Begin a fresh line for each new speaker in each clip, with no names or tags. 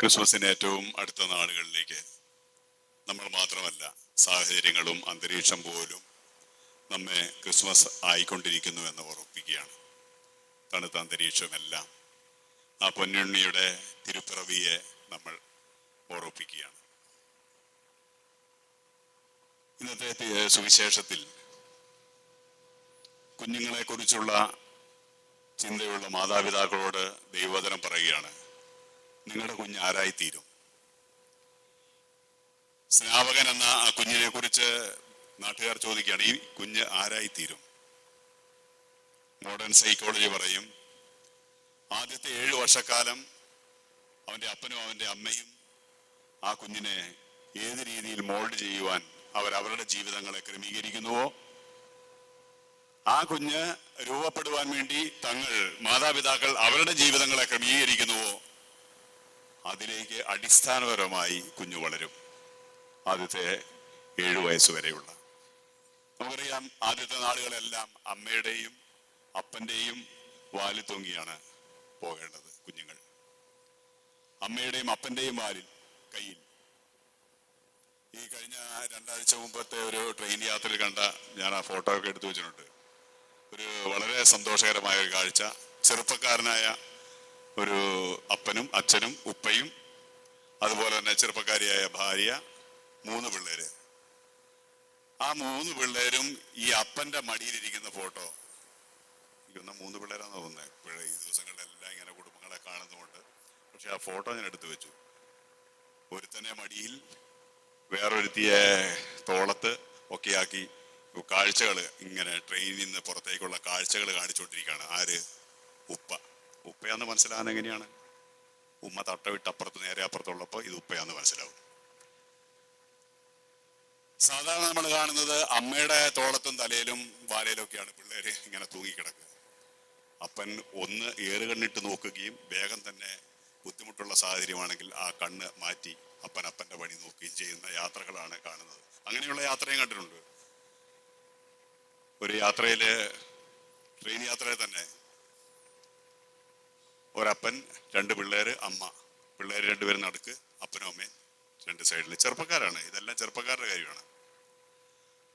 ക്രിസ്മസിന് ഏറ്റവും അടുത്ത നാളുകളിലേക്ക് നമ്മൾ മാത്രമല്ല സാഹചര്യങ്ങളും അന്തരീക്ഷം പോലും നമ്മെ ക്രിസ്മസ് ആയിക്കൊണ്ടിരിക്കുന്നു എന്ന് ഉറപ്പിക്കുകയാണ്. തണുത്ത അന്തരീക്ഷമെല്ലാം ആ പൊന്നുണ്ണിയുടെ തിരുപ്പിറവിയെ നമ്മൾ ഓർപ്പിക്കുകയാണ് ഇന്നത്തെ സുവിശേഷത്തിൽ കുഞ്ഞുങ്ങളെ കുറിച്ചുള്ള ചിന്തയുള്ള മാതാപിതാക്കളോട് ദൈവവചനം പറയുകയാണ്. നിങ്ങളുടെ കുഞ്ഞ് ആരായിത്തീരും? സ്നാപകൻ എന്ന ആ കുഞ്ഞിനെ കുറിച്ച് നാട്ടുകാർ ചോദിക്കുകയാണ് ഈ കുഞ്ഞ് ആരായിത്തീരും? മോഡേൺ സൈക്കോളജി പറയും ആദ്യത്തെ ഏഴു വർഷക്കാലം അവന്റെ അപ്പനും അവന്റെ അമ്മയും ആ കുഞ്ഞിനെ ഏത് രീതിയിൽ മോൾഡ് ചെയ്യുവാൻ അവർ അവരുടെ ജീവിതങ്ങളെ ക്രമീകരിക്കുന്നുവോ? ആ കുഞ്ഞ് രൂപപ്പെടുവാൻ വേണ്ടി തങ്ങൾ മാതാപിതാക്കൾ അവരുടെ ജീവിതങ്ങളെ ക്രമീകരിക്കുന്നുവോ? അതിലേക്ക് അടിസ്ഥാനപരമായി കുഞ്ഞു വളരും. ആദ്യത്തെ ഏഴു വയസ്സ് വരെയുള്ള. നമുക്കറിയാം ആദ്യത്തെ നാളുകളെല്ലാം അമ്മയുടെയും അപ്പന്റെയും വാലിൽ തൂങ്ങിയാണ് പോകേണ്ടത് കുഞ്ഞുങ്ങൾ. അമ്മയുടെയും അപ്പന്റെയും വാലിൽ കയ്യിൽ. ഈ കഴിഞ്ഞ രണ്ടാഴ്ച മുമ്പത്തെ ഒരു ട്രെയിൻ യാത്രയിൽ കണ്ട ഞാൻ ആ ഫോട്ടോ ഒക്കെ എടുത്തു വെച്ചിട്ടുണ്ട്. ഒരു വളരെ സന്തോഷകരമായ ഒരു കാഴ്ച. ചെറുപ്പക്കാരനായ ഒരു അപ്പനും അച്ഛനും ഉപ്പയും അതുപോലെ തന്നെ ചെറുപ്പക്കാരിയായ ഭാര്യ മൂന്ന് പിള്ളേര്. ആ മൂന്ന് പിള്ളേരും ഈ അപ്പന്റെ മടിയിലിരിക്കുന്ന ഫോട്ടോ. എനിക്കൊന്ന് മൂന്ന് പിള്ളേരാന്ന് തോന്നുന്നത് ഈ ദിവസങ്ങളിലെല്ലാം ഇങ്ങനെ കുടുംബങ്ങളെ കാണുന്നുമുണ്ട് പക്ഷെ ആ ഫോട്ടോ ഞാൻ എടുത്തു വെച്ചു. ഒരുത്തനെ മടിയിൽ വേറൊരുത്തിയെ തോളത്ത് ഒക്കെയാക്കി കാഴ്ചകൾ ഇങ്ങനെ ട്രെയിനിൽ നിന്ന് പുറത്തേക്കുള്ള കാഴ്ചകൾ കാണിച്ചുകൊണ്ടിരിക്കുകയാണ്. ആര്? ഉപ്പ. ഉപ്പയാന്ന് മനസ്സിലാകുന്ന എങ്ങനെയാണ്? ഉമ്മ തട്ടവിട്ട് അപ്പുറത്ത് നേരെ അപ്പുറത്തുള്ളപ്പോൾ ഇത് ഉപ്പയാന്ന് മനസ്സിലാവും. സാധാരണ നമ്മൾ കാണുന്നത് അമ്മയുടെ തോളത്തും തലയിലും വാലയിലും ഒക്കെയാണ് പിള്ളേര് ഇങ്ങനെ തൂങ്ങിക്കിടക്കുക. അപ്പൻ ഒന്ന് ഏറുകണ്ണിട്ട് നോക്കുകയും വേഗം തന്നെ ബുദ്ധിമുട്ടുള്ള സാഹചര്യമാണെങ്കിൽ ആ കണ്ണ് മാറ്റി അപ്പൻ അപ്പന്റെ പണി നോക്കുകയും ചെയ്യുന്ന യാത്രകളാണ് കാണുന്നത്. അങ്ങനെയുള്ള യാത്രയും കണ്ടിട്ടുണ്ട്. ഒരു യാത്രയിൽ ട്രെയിൻ യാത്രയിൽ തന്നെ ഒരപ്പൻ രണ്ട് പിള്ളേര് അമ്മ. പിള്ളേര് രണ്ടുപേരും നടക്ക് അപ്പനും അമ്മയും രണ്ട് സൈഡിൽ ചെറുപ്പക്കാരാണ്. ഇതെല്ലാം ചെറുപ്പക്കാരുടെ കാര്യമാണ്.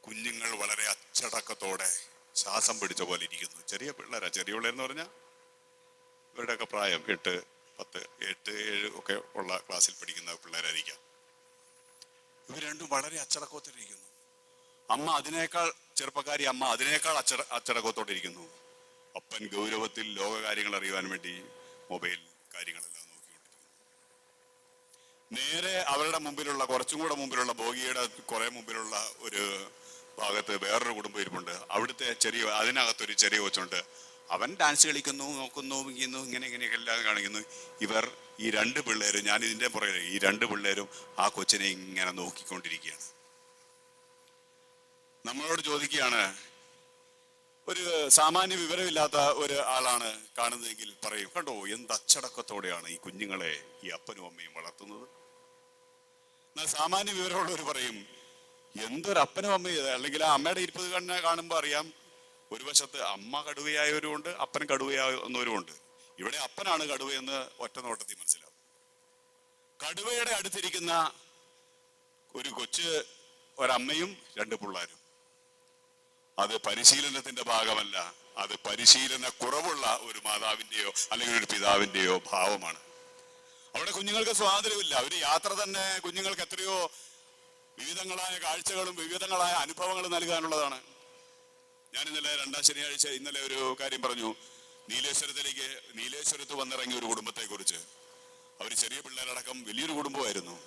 കുഞ്ഞുങ്ങൾ വളരെ അച്ചടക്കത്തോടെ ശ്വാസം പിടിച്ച പോലെ ഇരിക്കുന്നു. ചെറിയ പിള്ളേരാ. ചെറിയ പിള്ളേരെന്ന് പറഞ്ഞാൽ ഇവരുടെയൊക്കെ പ്രായം എട്ട് പത്ത് എട്ട് ഏഴ് ഒക്കെ ഉള്ള ക്ലാസ്സിൽ പഠിക്കുന്ന പിള്ളേരായിരിക്കാം. ഇവർ രണ്ടും വളരെ അച്ചടക്കത്തോടിരിക്കുന്നു അമ്മ അതിനേക്കാൾ ചെറുപ്പക്കാരി അമ്മ അതിനേക്കാൾ അച്ചട അച്ചടക്കത്തോടെ ഇരിക്കുന്നു. അപ്പൻ ഗൗരവത്തിൽ ലോകകാര്യങ്ങൾ അറിയുവാൻ വേണ്ടി മൊബൈൽ കാര്യങ്ങളെല്ലാം നോക്കിക്കൊണ്ടിരിക്കുന്നു. നേരെ അവരുടെ മുമ്പിലുള്ള കുറച്ചും കൂടെ മുമ്പിലുള്ള ബോഗിയുടെ കുറെ മുമ്പിലുള്ള ഒരു ഭാഗത്ത് വേറൊരു കുടുംബം ഇരിപ്പുണ്ട്. അവിടുത്തെ ചെറിയ അതിനകത്തൊരു ചെറിയ കൊച്ചുണ്ട്. അവൻ ഡാൻസ് കളിക്കുന്നു നോക്കുന്നു ഇങ്ങനെ ഇങ്ങനെ ഇങ്ങനെയൊക്കെ എല്ലാം കാണിക്കുന്നു. ഇവർ ഈ രണ്ട് പിള്ളേരും ഞാൻ ഇതിന്റെ പുറകെ ഈ രണ്ട് പിള്ളേരും ആ കൊച്ചിനെ ഇങ്ങനെ നോക്കിക്കൊണ്ടിരിക്കുകയാണ്. നമ്മളോട് ചോദിക്കുകയാണ് ഒരു സാമാന്യ വിവരമില്ലാത്ത ഒരു ആളാണ് കാണുന്നതെങ്കിൽ പറയും. കണ്ടോ എന്ത് അച്ചടക്കത്തോടെയാണ് ഈ കുഞ്ഞുങ്ങളെ ഈ അപ്പനും അമ്മയും വളർത്തുന്നത്? എന്നാൽ സാമാന്യ വിവരമുള്ളവർ പറയും എന്തൊരു അപ്പനും അമ്മയും അല്ലെങ്കിൽ ആ അമ്മയുടെ ഇരിപ്പത് കണ്ണ കാണുമ്പോൾ അറിയാം ഒരു വശത്ത് അമ്മ കടുവയായവരുമുണ്ട് അപ്പൻ കടുവയാവുന്നവരുമുണ്ട്. ഇവിടെ അപ്പനാണ് കടുവയെന്ന് ഒറ്റ നോട്ടത്തിൽ മനസ്സിലാവും. കടുവയുടെ അടുത്തിരിക്കുന്ന ഒരു കൊച്ച് ഒരമ്മയും രണ്ട് പിള്ളേരും. അത് പരിശീലനത്തിന്റെ ഭാഗമല്ല. അത് പരിശീലന കുറവുള്ള ഒരു മാതാവിന്റെയോ അല്ലെങ്കിൽ ഒരു പിതാവിന്റെയോ ഭാവമാണ്. അവിടെ കുഞ്ഞുങ്ങൾക്ക് സ്വാതന്ത്ര്യമില്ല. അവർ യാത്ര തന്നെ കുഞ്ഞുങ്ങൾക്ക് എത്രയോ വിവിധങ്ങളായ കാഴ്ചകളും വിവിധങ്ങളായ അനുഭവങ്ങളും നൽകാനുള്ളതാണ്. ഞാൻ ഇന്നലെ രണ്ടാം ശനിയാഴ്ച ഇന്നലെ ഒരു കാര്യം പറഞ്ഞു. നീലേശ്വരത്തിലേക്ക് നീലേശ്വരത്ത് വന്നിറങ്ങിയ ഒരു കുടുംബത്തെ കുറിച്ച് അവർ ചെറിയ പിള്ളേരടക്കം വലിയൊരു കുടുംബമായിരുന്നു.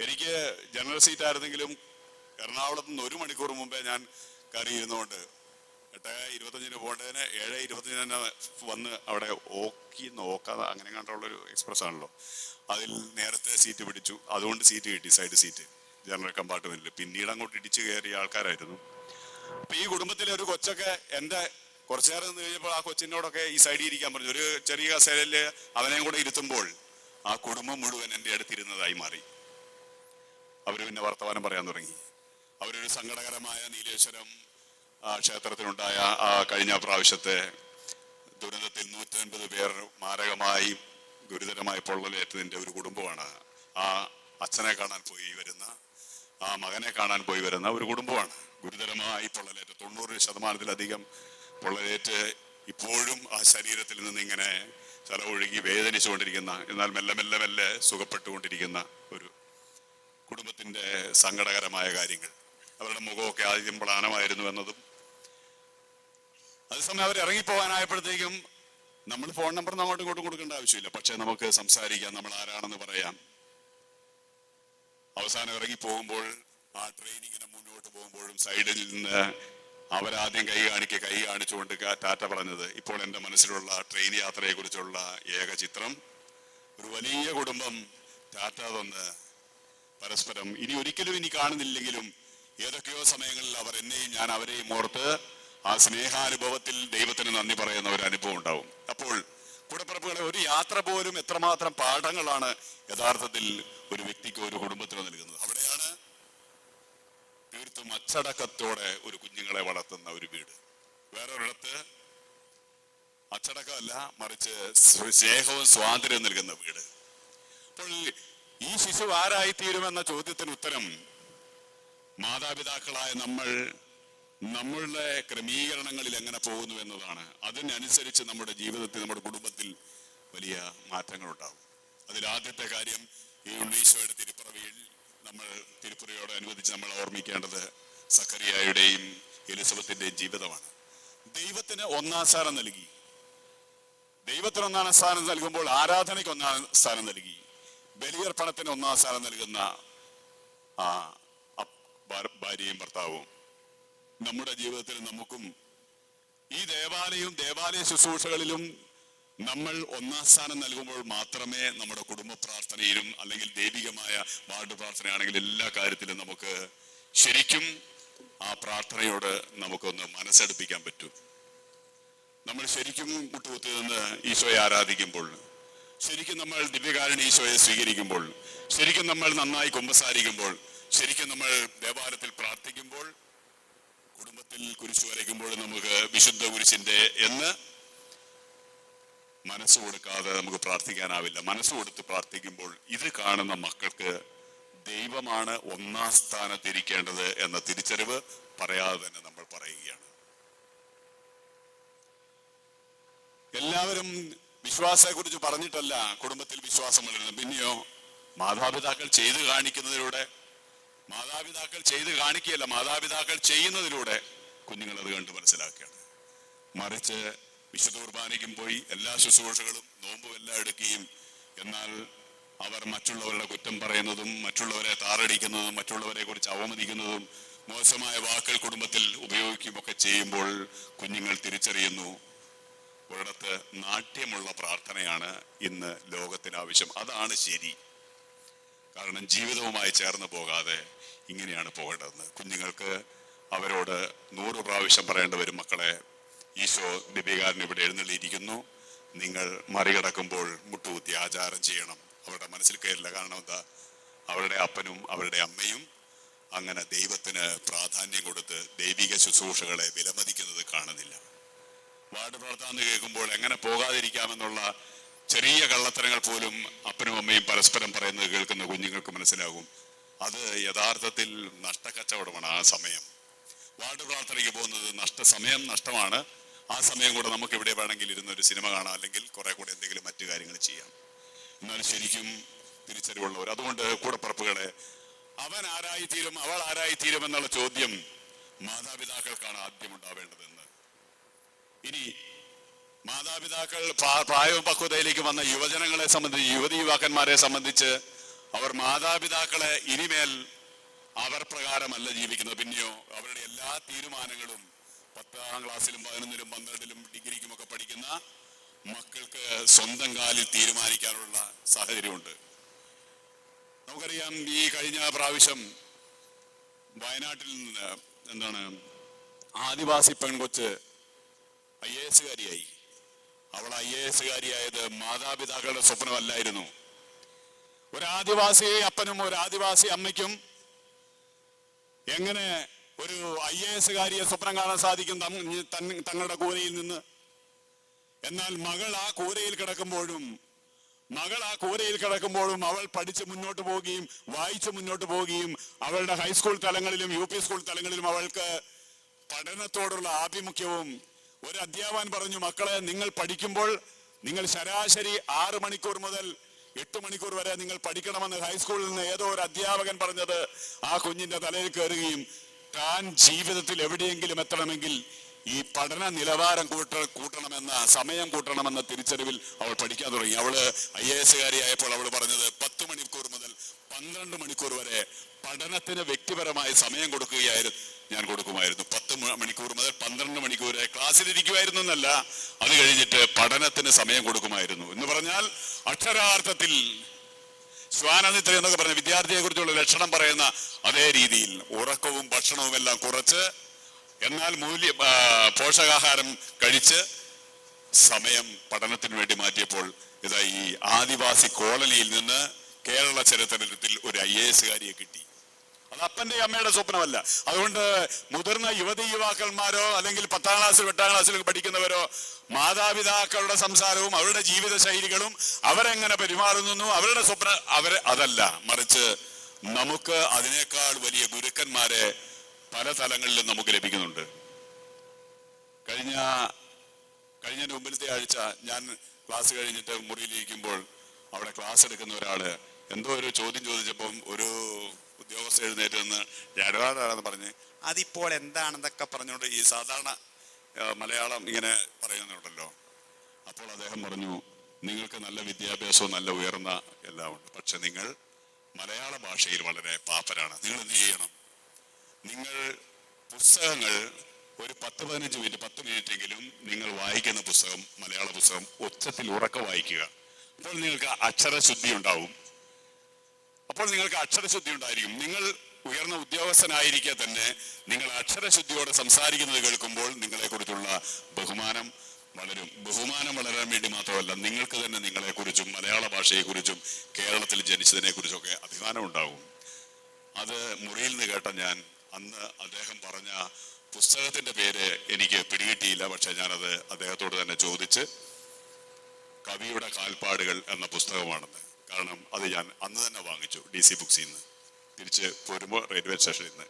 എനിക്ക് ജനറൽ സീറ്റ് ആയിരുന്നെങ്കിലും എറണാകുളത്ത് നിന്ന് ഒരു മണിക്കൂർ മുമ്പേ ഞാൻ കയറി ഇരുന്നുകൊണ്ട് എട്ട് ഇരുപത്തഞ്ചിന് പോകേണ്ടതിന് ഏഴ് ഇരുപത്തഞ്ചിന് തന്നെ വന്ന് അവിടെ ഓക്കി നോക്കാതെ അങ്ങനെ കണ്ടുള്ളൊരു എക്സ്പ്രസ് ആണല്ലോ. അതിൽ നേരത്തെ സീറ്റ് പിടിച്ചു. അതുകൊണ്ട് സീറ്റ് കിട്ടി സൈഡ് സീറ്റ് ജനറൽ കമ്പാർട്ട്മെന്റിൽ. പിന്നീട് അങ്ങോട്ട് ഇടിച്ചു കയറിയ ആൾക്കാരായിരുന്നു. അപ്പൊ ഈ കുടുംബത്തിലെ ഒരു കൊച്ചൊക്കെ എന്റെ കുറച്ചു നേരം നിന്ന് കഴിഞ്ഞപ്പോൾ ആ കൊച്ചിനോടൊക്കെ ഈ സൈഡിൽ ഇരിക്കാൻ പറഞ്ഞു. ഒരു ചെറിയ കസേരയിൽ അവനെയും കൂടെ ഇരുത്തുമ്പോൾ ആ കുടുംബം മുഴുവൻ എന്റെ അടുത്തിരുന്നതായി മാറി. അവർ പിന്നെ വർത്തമാനം പറയാൻ തുടങ്ങി. അവരൊരു സങ്കടകരമായ നീലേശ്വരം ക്ഷേത്രത്തിലുണ്ടായ കഴിഞ്ഞ പ്രാവശ്യത്തെ ദുരന്തത്തിൽ നൂറ്റൻപത് പേർ മാരകമായി ഗുരുതരമായി പൊള്ളലേറ്റതിന്റെ ഒരു കുടുംബമാണ്. ആ അച്ഛനെ കാണാൻ പോയി വരുന്ന ആ മകനെ കാണാൻ പോയി വരുന്ന ഒരു കുടുംബമാണ്. ഗുരുതരമായി പൊള്ളലേറ്റ് തൊണ്ണൂറ് ശതമാനത്തിലധികം പൊള്ളലേറ്റ് ഇപ്പോഴും ആ ശരീരത്തിൽ നിന്ന് ഇങ്ങനെ ചലവൊഴുകി വേദനിച്ചുകൊണ്ടിരിക്കുന്ന എന്നാൽ മെല്ലെ മെല്ലെ മെല്ലെ സുഖപ്പെട്ടുകൊണ്ടിരിക്കുന്ന ഒരു കുടുംബത്തിന്റെ സങ്കടകരമായ കാര്യങ്ങൾ. അവരുടെ മുഖമൊക്കെ ആദ്യം പ്രധാനമായിരുന്നു എന്നതും. അതേസമയം അവർ ഇറങ്ങിപ്പോകാനായപ്പോഴത്തേക്കും നമ്മൾ ഫോൺ നമ്പർ അങ്ങോട്ടും ഇങ്ങോട്ടും കൊടുക്കേണ്ട ആവശ്യമില്ല. പക്ഷെ നമുക്ക് സംസാരിക്കാം നമ്മൾ ആരാണെന്ന് പറയാം. അവസാനം ഇറങ്ങി പോകുമ്പോൾ ആ ട്രെയിൻ ഇങ്ങനെ മുന്നോട്ട് പോകുമ്പോഴും സൈഡിൽ നിന്ന് അവരാദ്യം കൈ കാണിക്ക കൈ കാണിച്ചുകൊണ്ട് ടാറ്റ പറഞ്ഞത് ഇപ്പോൾ എന്റെ മനസ്സിലുള്ള ട്രെയിൻ യാത്രയെ കുറിച്ചുള്ള ഏക ചിത്രം. ഒരു വലിയ കുടുംബം ടാറ്റ തന്ന് പരസ്പരം ഇനി ഒരിക്കലും ഇനി കാണുന്നില്ലെങ്കിലും ഏതൊക്കെയോ സമയങ്ങളിൽ അവർ എന്നെയും ഞാൻ അവരെയും ഓർത്ത് ആ സ്നേഹാനുഭവത്തിൽ ദൈവത്തിന് നന്ദി പറയുന്ന ഒരു അനുഭവം ഉണ്ടാവും. അപ്പോൾ കൂടപ്പിറപ്പുകളെ ഒരു യാത്ര പോലും എത്രമാത്രം പാഠങ്ങളാണ് യഥാർത്ഥത്തിൽ ഒരു വ്യക്തിക്ക് ഒരു കുടുംബത്തിനോ നൽകുന്നത്? അവിടെയാണ് തീർത്തും അച്ചടക്കത്തോടെ ഒരു കുഞ്ഞുങ്ങളെ വളർത്തുന്ന ഒരു വീട്. വേറൊരിടത്ത് അച്ചടക്കമല്ല മറിച്ച് സ്നേഹവും സ്വാതന്ത്ര്യവും നൽകുന്ന വീട്. അപ്പോൾ ഈ ശിശു ആരായി തീരുമെന്ന ചോദ്യത്തിന് ഉത്തരം മാതാപിതാക്കളായ നമ്മൾ നമ്മളുടെ ക്രമീകരണങ്ങളിൽ എങ്ങനെ പോകുന്നു എന്നതാണ്. അതിനനുസരിച്ച് നമ്മുടെ ജീവിതത്തിൽ നമ്മുടെ കുടുംബത്തിൽ വലിയ മാറ്റങ്ങൾ ഉണ്ടാകും അതിൽ ആദ്യത്തെ കാര്യം ഈ ഉണ്ണീശോയുടെ തിരുപ്പിറവിയിൽ നമ്മൾ തിരുപ്പിറവിയോട് അനുവദിച്ച് നമ്മൾ ഓർമ്മിക്കേണ്ടത് സക്കറിയായുടെയും എലിസബത്തിന്റെയും ജീവിതമാണ്. ദൈവത്തിന് ഒന്നാം സ്ഥാനം നൽകി. ദൈവത്തിന് ഒന്നാം സ്ഥാനം നൽകുമ്പോൾ ആരാധനയ്ക്ക് ഒന്നാം സ്ഥാനം നൽകി. ബലിയർപ്പണത്തിന് ഒന്നാം സ്ഥാനം നൽകുന്ന ആ ഭാര്യയും ഭർത്താവും. നമ്മുടെ ജീവിതത്തിൽ നമുക്കും ഈ ദേവാലയവും ദേവാലയ ശുശ്രൂഷകളിലും നമ്മൾ ഒന്നാം സ്ഥാനം നൽകുമ്പോൾ മാത്രമേ നമ്മുടെ കുടുംബ പ്രാർത്ഥനയിലും അല്ലെങ്കിൽ ദൈവികമായ വാർഡ് പ്രാർത്ഥനയാണെങ്കിൽ എല്ലാ കാര്യത്തിലും നമുക്ക് ശരിക്കും ആ പ്രാർത്ഥനയോട് നമുക്കൊന്ന് മനസ്സെടുപ്പിക്കാൻ പറ്റൂ. നമ്മൾ ശരിക്കും മുട്ടുകുത്തി നിന്ന് ഈശോയെ ആരാധിക്കുമ്പോൾ ശരിക്കും നമ്മൾ ദിവ്യകാരൻ ഈശോയെ സ്വീകരിക്കുമ്പോൾ ശരിക്കും നമ്മൾ നന്നായി കുമ്പസാരിക്കുമ്പോൾ ശരിക്കും നമ്മൾ ദേവാലയത്തിൽ പ്രാർത്ഥിക്കുമ്പോൾ കുടുംബത്തിൽ കുരിശു വരയ്ക്കുമ്പോൾ നമുക്ക് വിശുദ്ധ കുരിശിന്റെ എന്ന് മനസ്സ് കൊടുക്കാതെ നമുക്ക് പ്രാർത്ഥിക്കാനാവില്ല. മനസ്സ് കൊടുത്ത് പ്രാർത്ഥിക്കുമ്പോൾ ഇത് കാണുന്ന മക്കൾക്ക് ദൈവമാണ് ഒന്നാം സ്ഥാനത്തിരിക്കേണ്ടത് എന്ന തിരിച്ചറിവ് പറയാതെ തന്നെ നമ്മൾ പറയുകയാണ്. എല്ലാവരും വിശ്വാസത്തെ കുറിച്ച് പറഞ്ഞിട്ടല്ല കുടുംബത്തിൽ വിശ്വാസം വളരുന്നത്. പിന്നെയോ മാതാപിതാക്കൾ ചെയ്തു കാണിക്കുന്നതിലൂടെ മാതാപിതാക്കൾ ചെയ്ത് കാണിക്കുകയല്ല. മാതാപിതാക്കൾ ചെയ്യുന്നതിലൂടെ കുഞ്ഞുങ്ങൾ അത് കണ്ട് മനസ്സിലാക്കുകയാണ്. മറിച്ച് വിശുദ്ധ കുർബാനയ്ക്കും പോയി എല്ലാ ശുശ്രൂഷകളും നോമ്പും എല്ലാം എടുക്കുകയും എന്നാൽ അവർ മറ്റുള്ളവരുടെ കുറ്റം പറയുന്നതും മറ്റുള്ളവരെ താറടിക്കുന്നതും മറ്റുള്ളവരെ കുറിച്ച് അവമതിക്കുന്നതും മോശമായ വാക്കുകൾ കുടുംബത്തിൽ ഉപയോഗിക്കുകയൊക്കെ ചെയ്യുമ്പോൾ കുഞ്ഞുങ്ങൾ തിരിച്ചറിയുന്നു ഒരിടത്ത് നാട്യമുള്ള പ്രാർത്ഥനയാണ് ഇന്ന് ലോകത്തിന് ആവശ്യം. അതാണ് ശരി. കാരണം ജീവിതവുമായി ചേർന്ന് പോകാതെ ഇങ്ങനെയാണ് പോകേണ്ടതെന്ന്. കുഞ്ഞുങ്ങൾക്ക് അവരോട് നൂറ് പ്രാവശ്യം പറയേണ്ടി വരും മക്കളെ ഈശോ ദിപികാരൻ ഇവിടെ എഴുന്നള്ളിയിരിക്കുന്നു. നിങ്ങൾ മറികടക്കുമ്പോൾ മുട്ടുകുത്തി ആചാരം ചെയ്യണം. അവരുടെ മനസ്സിൽ കയറില്ല. കാരണം എന്താ? അവരുടെ അപ്പനും അവരുടെ അമ്മയും അങ്ങനെ ദൈവത്തിന് പ്രാധാന്യം കൊടുത്ത് ദൈവിക ശുശ്രൂഷകളെ വിലമതിക്കുന്നത് കാണുന്നില്ല. വാർഡ് പ്രാർത്ഥന കേൾക്കുമ്പോൾ എങ്ങനെ പോകാതിരിക്കാമെന്നുള്ള ചെറിയ കള്ളത്തരങ്ങൾ പോലും അപ്പനും അമ്മയും പരസ്പരം പറയുന്നത് കേൾക്കുന്ന കുഞ്ഞുങ്ങൾക്ക് മനസ്സിലാകും. അത് യഥാർത്ഥത്തിൽ നഷ്ടക്കച്ചവടമാണ് ആ സമയം. വാർഡ് പ്രാർത്ഥനയ്ക്ക് പോകുന്നത് നഷ്ട സമയം നഷ്ടമാണ്. ആ സമയം കൂടെ നമുക്ക് എവിടെ വേണമെങ്കിൽ ഇരുന്ന് ഒരു സിനിമ കാണാം അല്ലെങ്കിൽ കുറെ കൂടെ എന്തെങ്കിലും മറ്റു കാര്യങ്ങൾ ചെയ്യാം. എന്നാൽ ശരിക്കും തിരിച്ചറിവുള്ളവർ. അതുകൊണ്ട് കൂടപ്പറപ്പുകളെ അവൻ ആരായി തീരും അവൾ ആരായി തീരും എന്നുള്ള ചോദ്യം മാതാപിതാക്കൾക്കാണ് ആദ്യം ഉണ്ടാവേണ്ടതെന്ന്. ഇനി മാതാപിതാക്കൾ പ്രാ- പ്രായവും പക്വതയിലേക്ക് വന്ന യുവജനങ്ങളെ സംബന്ധിച്ച് യുവതി യുവാക്കന്മാരെ സംബന്ധിച്ച് അവർ മാതാപിതാക്കളെ ഇനിമേൽ അവർ പ്രകാരമല്ല ജീവിക്കുന്നത്. പിന്നെയോ അവരുടെ എല്ലാ തീരുമാനങ്ങളും പത്താം ക്ലാസ്സിലും പതിനൊന്നിലും പന്ത്രണ്ടിലും ഡിഗ്രിക്കും ഒക്കെ പഠിക്കുന്ന മക്കൾക്ക് സ്വന്തം കാലിൽ തീരുമാനിക്കാനുള്ള സാഹചര്യമുണ്ട്. നമുക്കറിയാം ഈ കഴിഞ്ഞ പ്രാവശ്യം വയനാട്ടിൽ നിന്ന് എന്താണ് ആദിവാസി പെൺകൊച്ച് ഐ എ എസുകാരിയായി അവൾ ഐ എ എസുകാരിയായത് മാതാപിതാക്കളുടെ സ്വപ്നമല്ലായിരുന്നു. ഒരു ആദിവാസി അപ്പനും ഒരു ആദിവാസി അമ്മയ്ക്കും എങ്ങനെ ഒരു ഐ എ എസുകാരിയെ സ്വപ്നം കാണാൻ സാധിക്കും തങ്ങളുടെ കൂരയിൽ നിന്ന്? എന്നാൽ മകൾ ആ കൂരയിൽ കിടക്കുമ്പോഴും മകൾ ആ കൂരയിൽ കിടക്കുമ്പോഴും അവൾ പഠിച്ച് മുന്നോട്ട് പോവുകയും വായിച്ച് മുന്നോട്ട് പോവുകയും അവളുടെ ഹൈസ്കൂൾ തലങ്ങളിലും യു സ്കൂൾ തലങ്ങളിലും അവൾക്ക് പഠനത്തോടുള്ള ആഭിമുഖ്യവും ഒരു അധ്യാപകൻ പറഞ്ഞു മക്കളെ നിങ്ങൾ പഠിക്കുമ്പോൾ നിങ്ങൾ ശരാശരി ആറ് മണിക്കൂർ മുതൽ എട്ട് മണിക്കൂർ വരെ നിങ്ങൾ പഠിക്കണമെന്ന് ഹൈസ്കൂളിൽ നിന്ന് ഏതോ ഒരു അധ്യാപകൻ പറഞ്ഞത് ആ കുഞ്ഞിന്റെ തലയിൽ കയറുകയും താൻ ജീവിതത്തിൽ എവിടെയെങ്കിലും എത്തണമെങ്കിൽ ഈ പഠന നിലവാരം കൂട്ട കൂട്ടണമെന്ന സമയം കൂട്ടണമെന്ന തിരിച്ചറിവിൽ അവൾ പഠിക്കാൻ തുടങ്ങി. അവൾ ഐ എ എസ് കാരിയായപ്പോൾ അവൾ പറഞ്ഞത് പത്ത് മണിക്കൂർ മുതൽ പന്ത്രണ്ട് മണിക്കൂർ വരെ പഠനത്തിന് വ്യക്തിപരമായ സമയം കൊടുക്കുകയായിരുന്നു. ഞാൻ കൊടുക്കുമായിരുന്നു. പത്ത് മണിക്കൂർ മുതൽ പന്ത്രണ്ട് മണിക്കൂർ ക്ലാസ്സിലിരിക്കുമായിരുന്നു എന്നല്ല അത് കഴിഞ്ഞിട്ട് പഠനത്തിന് സമയം കൊടുക്കുമായിരുന്നു. എന്ന് പറഞ്ഞാൽ അക്ഷരാർത്ഥത്തിൽ സ്വാനന്ദിത്രി എന്നൊക്കെ പറഞ്ഞ വിദ്യാർത്ഥിയെ കുറിച്ചുള്ള ലക്ഷണം പറയുന്ന അതേ രീതിയിൽ ഉറക്കവും ഭക്ഷണവും എല്ലാം കുറച്ച് എന്നാൽ മൂല്യ പോഷകാഹാരം കഴിച്ച് സമയം പഠനത്തിന് വേണ്ടി മാറ്റിയപ്പോൾ ഇതാ ഈ ആദിവാസി കോളനിയിൽ നിന്ന് കേരള ചരിത്രത്തിൽ ഒരു ഐ എ കിട്ടി. അത് അപ്പന്റെ അമ്മയുടെ സ്വപ്നമല്ല. അതുകൊണ്ട് മുതിർന്ന യുവതി യുവാക്കന്മാരോ അല്ലെങ്കിൽ പത്താം ക്ലാസ്സിൽ എട്ടാം ക്ലാസ്സിൽ പഠിക്കുന്നവരോ മാതാപിതാക്കളുടെ സംസാരവും അവരുടെ ജീവിത ശൈലികളും അവരെങ്ങനെ പെരുമാറുന്നു അവരുടെ സ്വപ്ന അവരെ അതല്ല. മറിച്ച് നമുക്ക് അതിനേക്കാൾ വലിയ ഗുരുക്കന്മാരെ പല തലങ്ങളിലും നമുക്ക് ലഭിക്കുന്നുണ്ട്. കഴിഞ്ഞ കഴിഞ്ഞ മുമ്പിലത്തെ ആഴ്ച ഞാൻ ക്ലാസ് കഴിഞ്ഞിട്ട് മുറിയിലിരിക്കുമ്പോൾ അവിടെ ക്ലാസ് എടുക്കുന്ന ഒരാൾ എന്തോ ഒരു ചോദ്യം ചോദിച്ചപ്പം ഒരു ഉദ്യോഗസ്ഥ എഴുന്നേറ്റ് നിന്ന് ഇടപാടാണെന്ന് പറഞ്ഞ് അതിപ്പോൾ എന്താണെന്നൊക്കെ പറഞ്ഞുകൊണ്ട് ഈ സാധാരണ മലയാളം ഇങ്ങനെ പറയുന്നുണ്ടല്ലോ. അപ്പോൾ അദ്ദേഹം പറഞ്ഞു നിങ്ങൾക്ക് നല്ല വിദ്യാഭ്യാസവും നല്ല ഉയർന്ന എല്ലാം ഉണ്ട്. പക്ഷെ നിങ്ങൾ മലയാള ഭാഷയിൽ വളരെ പാപ്പരാണ്. നിങ്ങൾ എന്ത് ചെയ്യണം? നിങ്ങൾ പുസ്തകങ്ങൾ ഒരു പത്ത് പതിനഞ്ച് മിനിറ്റ് പത്ത് മിനിറ്റ് എങ്കിലും നിങ്ങൾ വായിക്കുന്ന പുസ്തകം മലയാള പുസ്തകം ഒച്ചത്തിൽ ഉറക്ക വായിക്കുക. അപ്പോൾ നിങ്ങൾക്ക് അക്ഷരശുദ്ധി ഉണ്ടാവും. അപ്പോൾ നിങ്ങൾക്ക് അക്ഷരശുദ്ധി ഉണ്ടായിരിക്കും. നിങ്ങൾ ഉയർന്ന ഉദ്യോഗസ്ഥനായിരിക്കെ തന്നെ നിങ്ങൾ അക്ഷരശുദ്ധിയോടെ സംസാരിക്കുന്നത് കേൾക്കുമ്പോൾ നിങ്ങളെക്കുറിച്ചുള്ള ബഹുമാനം വളരും. ബഹുമാനം വളരാൻ വേണ്ടി മാത്രമല്ല നിങ്ങൾക്ക് തന്നെ നിങ്ങളെക്കുറിച്ചും മലയാള ഭാഷയെക്കുറിച്ചും കേരളത്തിൽ ജനിച്ചതിനെക്കുറിച്ചൊക്കെ അഭിമാനം ഉണ്ടാവും. അത് മുറിയിൽ നിന്ന് കേട്ട ഞാൻ അന്ന് അദ്ദേഹം പറഞ്ഞ പുസ്തകത്തിന്റെ പേര് എനിക്ക് പിടികിട്ടിയില്ല. പക്ഷെ ഞാനത് അദ്ദേഹത്തോട് തന്നെ ചോദിച്ച് കവിയുടെ കാൽപ്പാടുകൾ എന്ന പുസ്തകമാണെന്ന്. കാരണം അത് ഞാൻ അന്ന് തന്നെ വാങ്ങിച്ചു ഡി സി ബുക്സിൽ നിന്ന് തിരിച്ച് പോരുമ്പോൾ റെയിൽവേ സ്റ്റേഷനിൽ നിന്ന്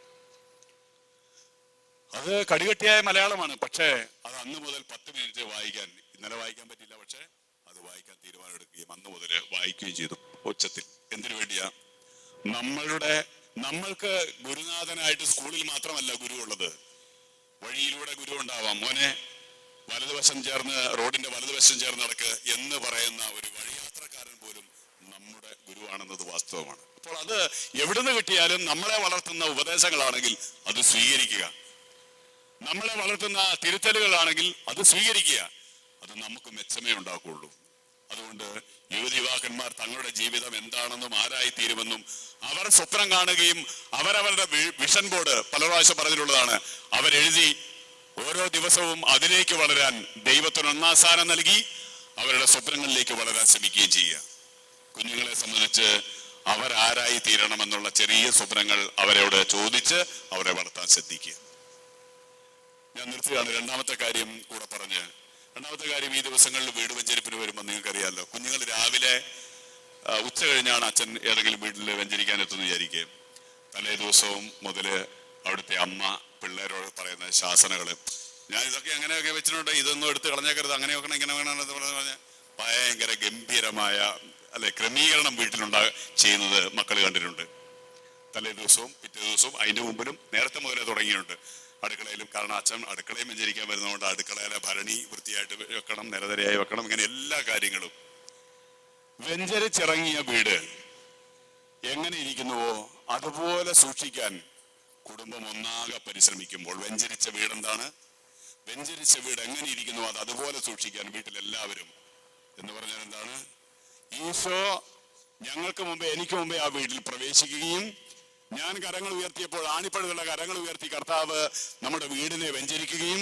അത് കടികട്ടിയായ മലയാളമാണ് പക്ഷേ അത് അന്ന് മുതൽ പത്ത് മിനിറ്റ് വായിക്കാൻ ഇന്നലെ വായിക്കാൻ പറ്റില്ല പക്ഷേ അത് വായിക്കാൻ തീരുമാനമെടുക്കുകയും അന്ന് മുതൽ വായിക്കുകയും ചെയ്തു ഉച്ചത്തിൽ. എന്തിനു വേണ്ടിയാ? നമ്മളുടെ നമ്മൾക്ക് ഗുരുനാഥനായിട്ട് സ്കൂളിൽ മാത്രമല്ല ഗുരു ഉള്ളത്. വഴിയിലൂടെ ഗുരു ഉണ്ടാവാം. മോനെ വലതുവശം ചേർന്ന് റോഡിന്റെ വലതുവശം ചേർന്ന് നടക്ക് എന്ന് പറയുന്ന ഒരു നമ്മുടെ ഗുരുവാണെന്നത് വാസ്തവമാണ്. അപ്പോൾ അത് എവിടുന്ന് കിട്ടിയാലും നമ്മളെ വളർത്തുന്ന ഉപദേശങ്ങളാണെങ്കിൽ അത് സ്വീകരിക്കുക. നമ്മളെ വളർത്തുന്ന തിരുത്തലുകളാണെങ്കിൽ അത് സ്വീകരിക്കുക. അത് നമുക്ക് മെച്ചമേ ഉണ്ടാക്കുകയുള്ളൂ. അതുകൊണ്ട് യുവതി തങ്ങളുടെ ജീവിതം എന്താണെന്നും ആരായി തീരുമെന്നും അവർ സ്വപ്നം കാണുകയും അവരവരുടെ വിഷൻ ബോർഡ് പല പ്രാവശ്യം പറഞ്ഞിട്ടുള്ളതാണ്. അവരെഴുതി ഓരോ ദിവസവും അതിലേക്ക് വളരാൻ ദൈവത്തിന് നൽകി അവരുടെ സ്വപ്നങ്ങളിലേക്ക് വളരാൻ ശ്രമിക്കുകയും ചെയ്യുക. കുഞ്ഞുങ്ങളെ സംബന്ധിച്ച് അവരാരായി തീരണമെന്നുള്ള ചെറിയ സ്വപ്നങ്ങൾ അവരോട് ചോദിച്ച് അവരെ വളർത്താൻ ശ്രദ്ധിക്കുക. ഞാൻ നിർത്തുകയാണ്. രണ്ടാമത്തെ കാര്യം കൂടെ പറഞ്ഞ്. രണ്ടാമത്തെ കാര്യം ഈ ദിവസങ്ങളിൽ വീട് വെഞ്ചരിപ്പിന് വരുമ്പോൾ നിങ്ങൾക്കറിയാമല്ലോ കുഞ്ഞുങ്ങൾ രാവിലെ ഉച്ച കഴിഞ്ഞാണ് അച്ഛൻ ഏതെങ്കിലും വീട്ടിൽ വെഞ്ചരിക്കാൻ എത്തുന്നു വിചാരിക്കുക. തലേ ദിവസവും മുതൽ അവിടുത്തെ അമ്മ പിള്ളേരോട് പറയുന്ന ശാസനകൾ. ഞാൻ ഇതൊക്കെ അങ്ങനെയൊക്കെ വെച്ചിട്ടുണ്ട്? ഇതൊന്നും എടുത്ത് കളഞ്ഞേക്കരുത്. അങ്ങനെ വെക്കണം ഇങ്ങനെ വേണം എന്ന് ഭയങ്കര ഗംഭീരമായ അല്ലെ ക്രമീകരണം വീട്ടിലുണ്ടാ ചെയ്യുന്നത് മക്കൾ കണ്ടിട്ടുണ്ട്. തലേ ദിവസവും പിറ്റേ ദിവസവും അതിന്റെ മുമ്പിലും നേരത്തെ മുതലേ തുടങ്ങിയിട്ടുണ്ട്. അടുക്കളയിലും കാരണം അച്ഛൻ അടുക്കളയും വെഞ്ചരിക്കാൻ വരുന്നതുകൊണ്ട് അടുക്കളയിലെ ഭരണി വൃത്തിയായിട്ട് വെക്കണം നിരതരയായി വെക്കണം ഇങ്ങനെ എല്ലാ കാര്യങ്ങളും. വെഞ്ചരിച്ചിറങ്ങിയ വീട് എങ്ങനെ ഇരിക്കുന്നുവോ അതുപോലെ സൂക്ഷിക്കാൻ കുടുംബം ഒന്നാകെ പരിശ്രമിക്കുമ്പോൾ വെഞ്ചരിച്ച വീട് എന്താണ് വെഞ്ചരിച്ച വീട് എങ്ങനെ ഇരിക്കുന്നു അത് അതുപോലെ സൂക്ഷിക്കാൻ വീട്ടിലെല്ലാവരും എന്ന് പറഞ്ഞാൽ എന്താണ്? ഈശോ ഞങ്ങൾക്ക് മുമ്പേ എനിക്ക് മുമ്പേ ആ വീട്ടിൽ പ്രവേശിക്കുകയും ഞാൻ കരങ്ങൾ ഉയർത്തിയപ്പോൾ ആണിപ്പഴുതുള്ള കരങ്ങൾ ഉയർത്തി കർത്താവ് നമ്മുടെ വീടിനെ വെഞ്ചരിക്കുകയും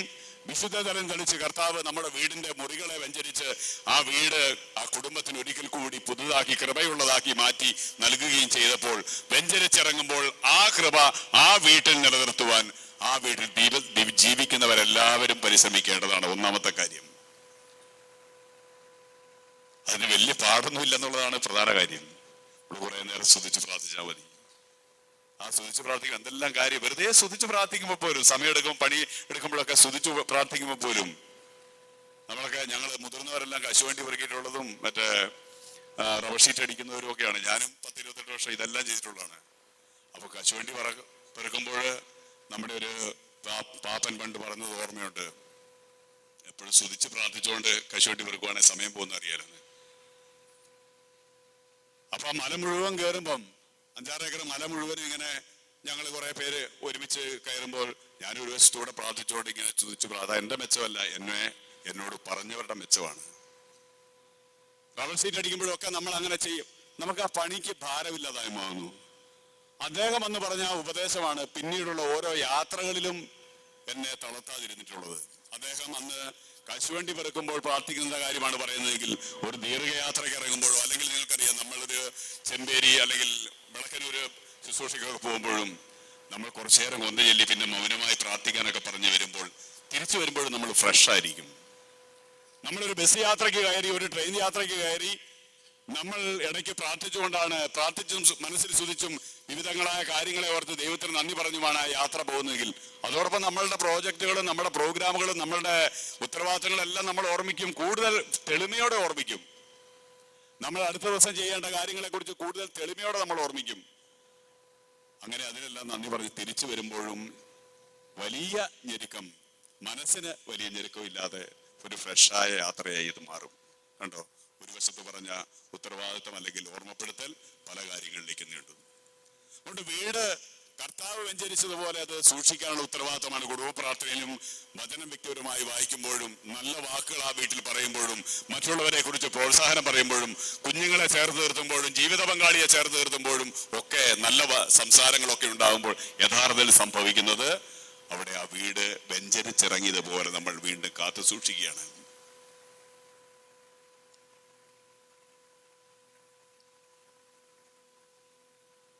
വിശുദ്ധ തലം തെളിച്ച് കർത്താവ് നമ്മുടെ വീടിന്റെ മുറികളെ വെഞ്ചരിച്ച് ആ വീട് ആ കുടുംബത്തിന് ഒരിക്കൽ കൂടി പുതുതാക്കി കൃപയുള്ളതാക്കി മാറ്റി നൽകുകയും ചെയ്തപ്പോൾ വെഞ്ചരിച്ചിറങ്ങുമ്പോൾ ആ കൃപ ആ വീട്ടിൽ നിലനിർത്തുവാൻ ആ വീട്ടിൽ ജീവിക്കുന്നവരെല്ലാവരും പരിശ്രമിക്കേണ്ടതാണ്. ഒന്നാമത്തെ കാര്യം. അതിന് വലിയ പാടൊന്നുമില്ല ഇല്ലെന്നുള്ളതാണ് പ്രധാന കാര്യം. നമ്മൾ കുറെ നേരം സ്തുതിച്ച് പ്രാർത്ഥിച്ചാൽ മതി. ആ സ്തുതിച്ച് പ്രാർത്ഥിക്കും എന്തെല്ലാം കാര്യം? വെറുതെ സ്തുതിച്ച് പ്രാർത്ഥിക്കുമ്പോൾ പോലും സമയം എടുക്കുമ്പോൾ പണി എടുക്കുമ്പോഴൊക്കെ സ്തുതിച്ച് പ്രാർത്ഥിക്കുമ്പോൾ പോലും നമ്മളൊക്കെ ഞങ്ങൾ മുതിർന്നവരെല്ലാം കശുവണ്ടി പെറുക്കിയിട്ടുള്ളതും മറ്റേ റബർ ഷീറ്റ് അടിക്കുന്നവരും ഒക്കെയാണ്. ഞാനും പത്ത് ഇരുപത്തെട്ട് വർഷം ഇതെല്ലാം ചെയ്തിട്ടുള്ളതാണ്. അപ്പോൾ കശുവണ്ടി പറ പെറുക്കുമ്പോൾ നമ്മുടെ ഒരു പാപ്പൻ പണ്ട് പറഞ്ഞത് ഓർമ്മയുണ്ട്. എപ്പോഴും സ്തുതിച്ച് പ്രാർത്ഥിച്ചുകൊണ്ട് കശുവണ്ടി പെറുക്കുവാണെങ്കിൽ സമയം പോകുന്ന അറിയാലോ? അപ്പൊ മല മുഴുവൻ കയറുമ്പം അഞ്ചാറ് ഏക്കർ മല മുഴുവൻ ഇങ്ങനെ ഞങ്ങൾ കുറെ പേര് ഒരുമിച്ച് കയറുമ്പോൾ ഞാൻ ഒരു വശത്തൂടെ പ്രാർത്ഥിച്ചോട് ഇങ്ങനെ ചോദിച്ചു അത് എന്റെ മെച്ചമല്ല എന്നെ എന്നോട് പറഞ്ഞവരുടെ മെച്ചമാണ്. റബ്ബർ സീറ്റ് അടിക്കുമ്പോഴൊക്കെ നമ്മൾ അങ്ങനെ ചെയ്യും. നമുക്ക് ആ പണിക്ക് ഭാരമില്ലാതായി മാറുന്നു. അദ്ദേഹം എന്ന് പറഞ്ഞ ഉപദേശമാണ് പിന്നീടുള്ള ഓരോ യാത്രകളിലും എന്നെ തളർത്താതിരുന്നിട്ടുള്ളത്. അദ്ദേഹം അന്ന് കശുവണ്ടി പെറുക്കുമ്പോൾ പ്രാർത്ഥിക്കുന്ന കാര്യമാണ് പറയുന്നതെങ്കിൽ ഒരു ദീർഘയാത്രയ്ക്ക് ഇറങ്ങുമ്പോഴോ അല്ലെങ്കിൽ നിങ്ങൾക്കറിയാം നമ്മളൊരു ചെമ്പേരി അല്ലെങ്കിൽ വിളക്കനൂര് ശുശ്രൂഷയ്ക്കൊക്കെ പോകുമ്പോഴും നമ്മൾ കുറച്ചു നേരം ഒന്ന് ചൊല്ലി പിന്നെ മൗനമായി പ്രാർത്ഥിക്കാനൊക്കെ പറഞ്ഞു വരുമ്പോൾ തിരിച്ചു വരുമ്പോഴും നമ്മൾ ഫ്രഷ് ആയിരിക്കും നമ്മളൊരു ബസ് യാത്രയ്ക്ക് കയറി ഒരു ട്രെയിൻ യാത്രയ്ക്ക് കയറി നമ്മൾ ഇടയ്ക്ക് പ്രാർത്ഥിച്ചുകൊണ്ടാണ് പ്രാർത്ഥിച്ചും മനസ്സിൽ ശുദ്ധിച്ചും വിവിധങ്ങളായ കാര്യങ്ങളെ ഓർത്ത് ദൈവത്തിന് നന്ദി പറഞ്ഞുമാണ് യാത്ര പോകുന്നതെങ്കിൽ. അതോടൊപ്പം നമ്മളുടെ പ്രോജക്റ്റുകളും നമ്മുടെ പ്രോഗ്രാമുകളും നമ്മളുടെ ഉത്തരവാദിത്തങ്ങളെല്ലാം നമ്മൾ ഓർമ്മിക്കും കൂടുതൽ തെളിമയോടെ ഓർമ്മിക്കും. നമ്മൾ അടുത്ത ദിവസം ചെയ്യേണ്ട കാര്യങ്ങളെ കുറിച്ച് കൂടുതൽ തെളിമയോടെ നമ്മൾ ഓർമ്മിക്കും. അങ്ങനെ അതിനെല്ലാം നന്ദി പറഞ്ഞ് തിരിച്ചു വരുമ്പോഴും വലിയ ഞെരുക്കം മനസ്സിന് വലിയ ഞെരുക്കം ഇല്ലാതെ ഒരു ഫ്രഷായ യാത്രയായി ഇത് മാറും. കണ്ടോ? ഒരു വശത്ത് പറഞ്ഞ ഉത്തരവാദിത്തം അല്ലെങ്കിൽ ഓർമ്മപ്പെടുത്തൽ പല കാര്യങ്ങളിലേക്ക് നീണ്ടു അതുകൊണ്ട് വീട് കർത്താവ് വെഞ്ചരിച്ചതുപോലെ അത് സൂക്ഷിക്കാനുള്ള ഉത്തരവാദിത്തമാണ് കുടുംബ പ്രാർത്ഥനയിലും വചനം വ്യക്തിപരമായി വായിക്കുമ്പോഴും നല്ല വാക്കുകൾ ആ വീട്ടിൽ പറയുമ്പോഴും മറ്റുള്ളവരെ കുറിച്ച് പ്രോത്സാഹനം പറയുമ്പോഴും കുഞ്ഞുങ്ങളെ ചേർത്ത് നിർത്തുമ്പോഴും ജീവിത പങ്കാളിയെ ചേർത്ത് നിർത്തുമ്പോഴും ഒക്കെ നല്ല സംസാരങ്ങളൊക്കെ ഉണ്ടാകുമ്പോൾ യഥാർത്ഥത്തിൽ സംഭവിക്കുന്നത് അവിടെ ആ വീട് വെഞ്ചരിച്ചിറങ്ങിയതുപോലെ നമ്മൾ വീണ്ടും കാത്തു സൂക്ഷിക്കുകയാണ്.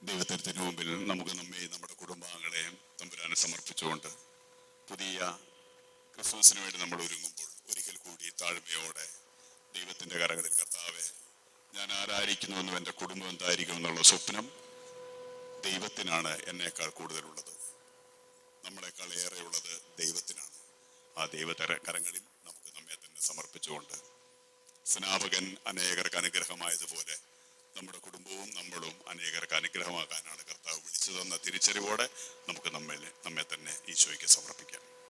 ദൈവത്തിന് മുമ്പിൽ നമുക്ക് നമ്മെ നമ്മുടെ കുടുംബാംഗങ്ങളെയും തമ്പുരാനെ സമർപ്പിച്ചുകൊണ്ട് പുതിയ ക്രിസ്മസിന് വേണ്ടി നമ്മൾ ഒരുങ്ങുമ്പോൾ ഒരിക്കൽ കൂടി താഴ്മയോടെ ദൈവത്തിന്റെ കരകളിൽ കർത്താവെ ഞാൻ ആരായിരിക്കുന്നുവെന്നും എന്റെ കുടുംബം എന്തായിരിക്കും എന്നുള്ള സ്വപ്നം ദൈവത്തിനാണ് എന്നേക്കാൾ കൂടുതലുള്ളത്. നമ്മളെക്കാൾ ഏറെയുള്ളത് ദൈവത്തിനാണ്. ആ ദൈവതര കരങ്ങളിൽ നമുക്ക് നമ്മെ തന്നെ സമർപ്പിച്ചുകൊണ്ട് സ്നാപകൻ അനേകർക്ക് അനുഗ്രഹമായതുപോലെ നമ്മുടെ കുടുംബവും നമ്മളും അനേകർക്ക് അനുഗ്രഹമാകാനാണ് കർത്താവ് വിളിച്ചു തന്ന തിരിച്ചറിവോടെ നമുക്ക് നമ്മെ നമ്മെ തന്നെ ഈശോയ്ക്ക് സമർപ്പിക്കാം.